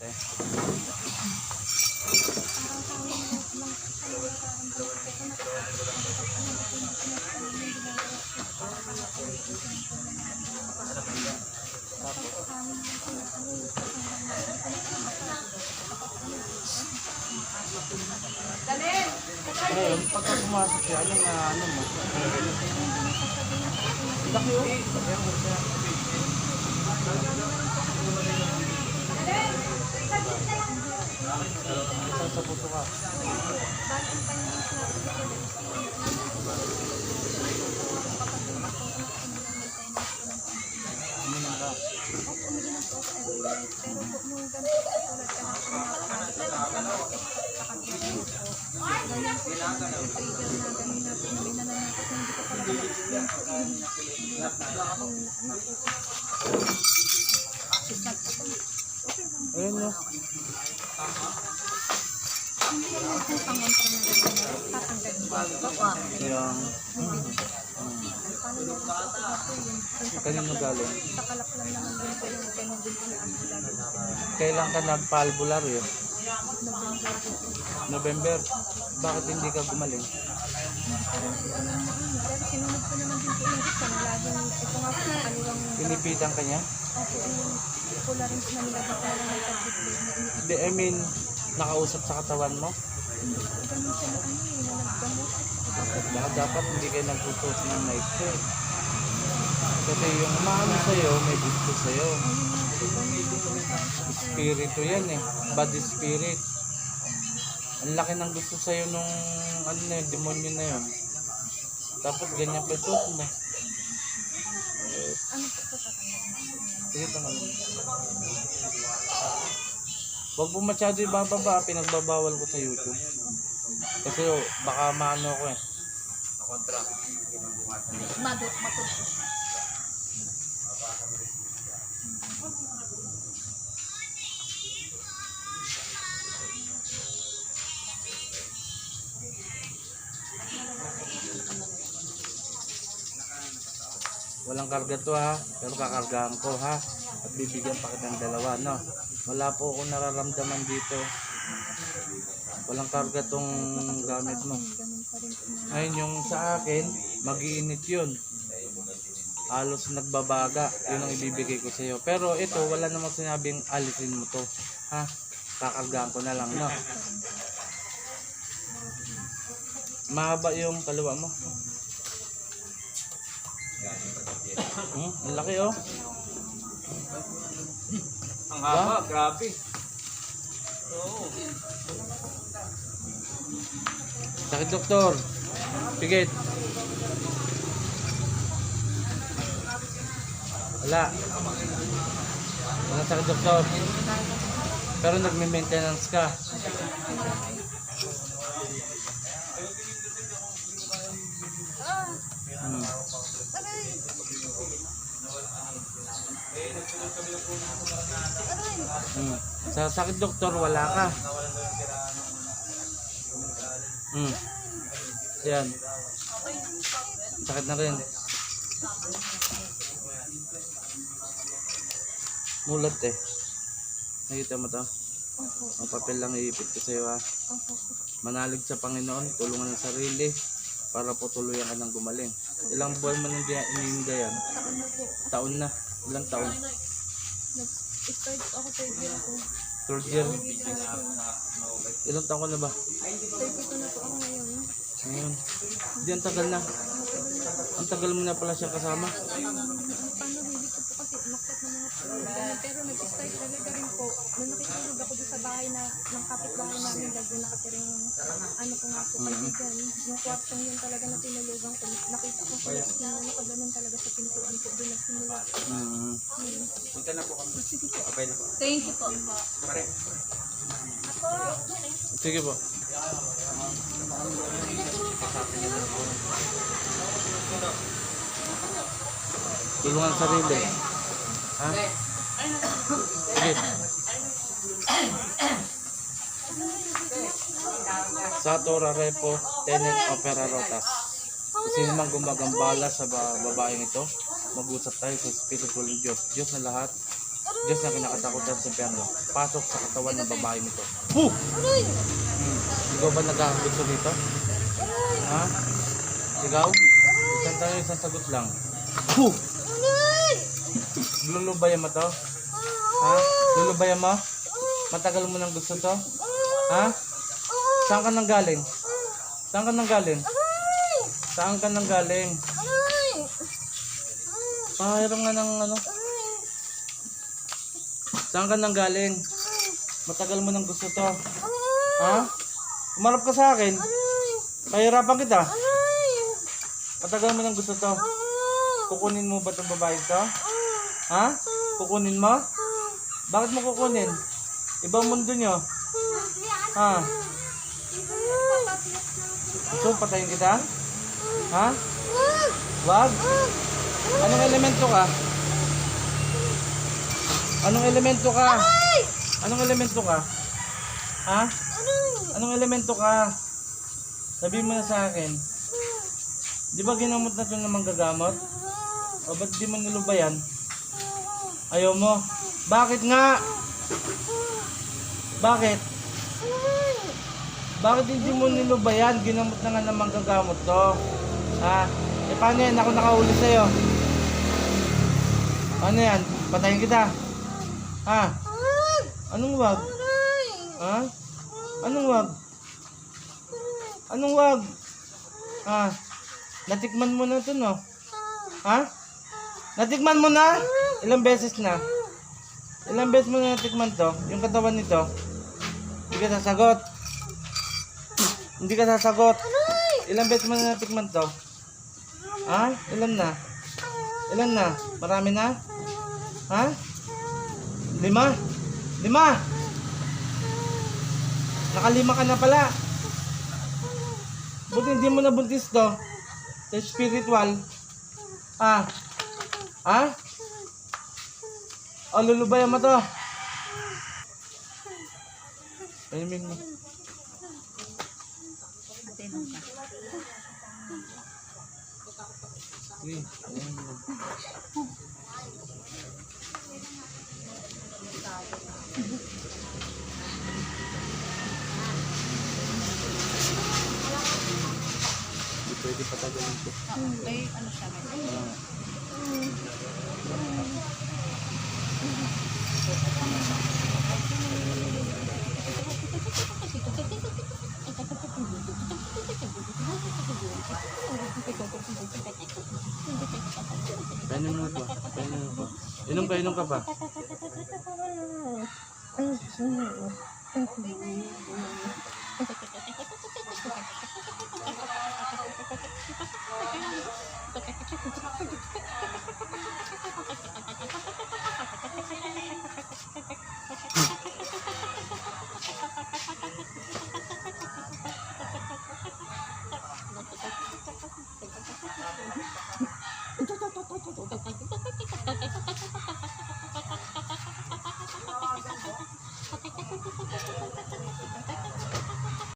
Oh. Saan sa puso ka? Uminom ka. Yung... Kanino galing? Naman din ang lagi na Kailan ka nagpa-albularyo? November. Bakit hindi ka gumaling? Sinunod ko naman din gusto na laging ito nga po kaliwang Pinipitan ka niya? pula rin na nilagay ko na Hindi, I mean, nakausap sa katawan mo? ganun siya na ano eh, na nagdamot. Baka dapat hindi kayo nagtutos ng night eh. Kasi yung umaano sa'yo, may gusto sa'yo. Spirito yan eh. Body spirit. Ang laki ng gusto sa'yo nung ano na yun, demonyo na yun. Tapos ganyan pa ito mo. Ano po tatanggalin? Sige. Huwag mo masyado ibababa, pinagbabawal ko sa YouTube. Kasi oh, baka maano ko eh. Madot, matut. Walang karga to ha, pero kakargahan ko ha. At bibigyan pa kita ng dalawa, no? Wala po akong nararamdaman dito. Walang karga tong gamit mo. Ngayon yung sa akin, magiinit yun. Halos nagbabaga, yun ang ibibigay ko sa iyo. Pero ito, wala namang sinabing alisin mo to. Ha? Kakargahan ko na lang, no? Mahaba yung kaliwa mo. Hmm, ang laki oh. Ang haba, grabe. Oo. Sakit doktor. Pigit. Wala. Wala sakit doktor. Pero nagme-maintenance ka. Hmm. Hmm. Sa sakit doktor, wala ka. Hmm. Yan. Sakit na rin. Mulat eh. Nakita mo to? Opo, Ang papel lang iipit ko sa'yo ha. opo. Manalig sa Panginoon, tulungan ng sarili para po tuluyan ka ng gumaling. Ilang buwan mo nang iniinda yan? Taon na. Ilang taon? Nag-start ako third year ako. Third year. Ilang taon ka na ba? 32 na po ako ngayon. Ngayon. Hindi, ang tagal na. Ang tagal mo na pala siyang kasama. Paano hindi ko po kasi umakyat ng mga tulog. Ganun. Pero nag-start talaga rin po. Nung nakitulog ako doon sa bahay na ng kapitbahay namin dahil doon nakatiring ano ko nga po kaibigan. Yung kwartong yun talaga na tinulugan ko. Nakita ko po na nakaganon talaga sa pintuan ko. Doon nagsimula. Mm. Hmm. Punta na po kami. Okay na po. Thank you po. Pare. Sige po. Tulungan sarili. Ha? Sige. Sa Tora Repo, Tenet Opera Rotas. Sino man gumagambala sa ba babaeng ito, mag-usap tayo sa Espiritu ng Diyos. Diyos na lahat, Diyos na kinakatakutan sa impyerno. Pasok sa katawan ng babae nito. Puh! Hmm. Ikaw ba nagkakagusto dito? Ha? Ikaw? Isang tanong, isang sagot lang. Puh! Lulubayan mo to? Ha? Lulubayan mo? Matagal mo nang gusto to? Ha? Saan ka nang galing? Saan ka nang galing? Saan ka nang galing? Pahiram nga ng ano? Saan ka nang galing? Matagal mo nang gusto to. Ha? Umarap ka sa akin. Pahirapan kita. Matagal mo nang gusto to. Kukunin mo ba itong babae to? Ha? Kukunin mo? Bakit mo kukunin? Ibang mundo nyo. Ha? So, patayin kita? Ha? Wag? Anong elemento ka? Anong elemento ka? Anong elemento ka? Ha? Anong elemento ka? Sabihin mo na sa akin. Di ba ginamot na ito ng manggagamot? O ba't di mo nilubayan? Ayaw mo? Bakit nga? Bakit? Bakit hindi mo nilubayan? Ginamot na nga ng manggagamot to. Ha? E paano yan? Ako nakahuli sa'yo. Ano yan? Patayin kita. Ha? Anong wag? Ha? Anong wag? Anong wag? Ha? Natikman mo na to, no? Ha? Natikman mo na? Ilang beses na? Ilang beses mo na natikman to? Yung katawan nito? Hindi ka sasagot. Hindi ka sasagot. Ilang beses mo na natikman to? Ha? Ilan na? Ilan na? Marami na? Ha? Lima? Lima? Nakalima ka na pala. Buti hindi mo nabuntis to. Sa spiritual. Ah. Ha? O, lulubayan mo to. Painumin mo. Sige, ayan mo. Pwede patagalin ko. May ano siya, may Painom mo pa. Painom mo pa. Inom ka, inom ka pa. Thank you.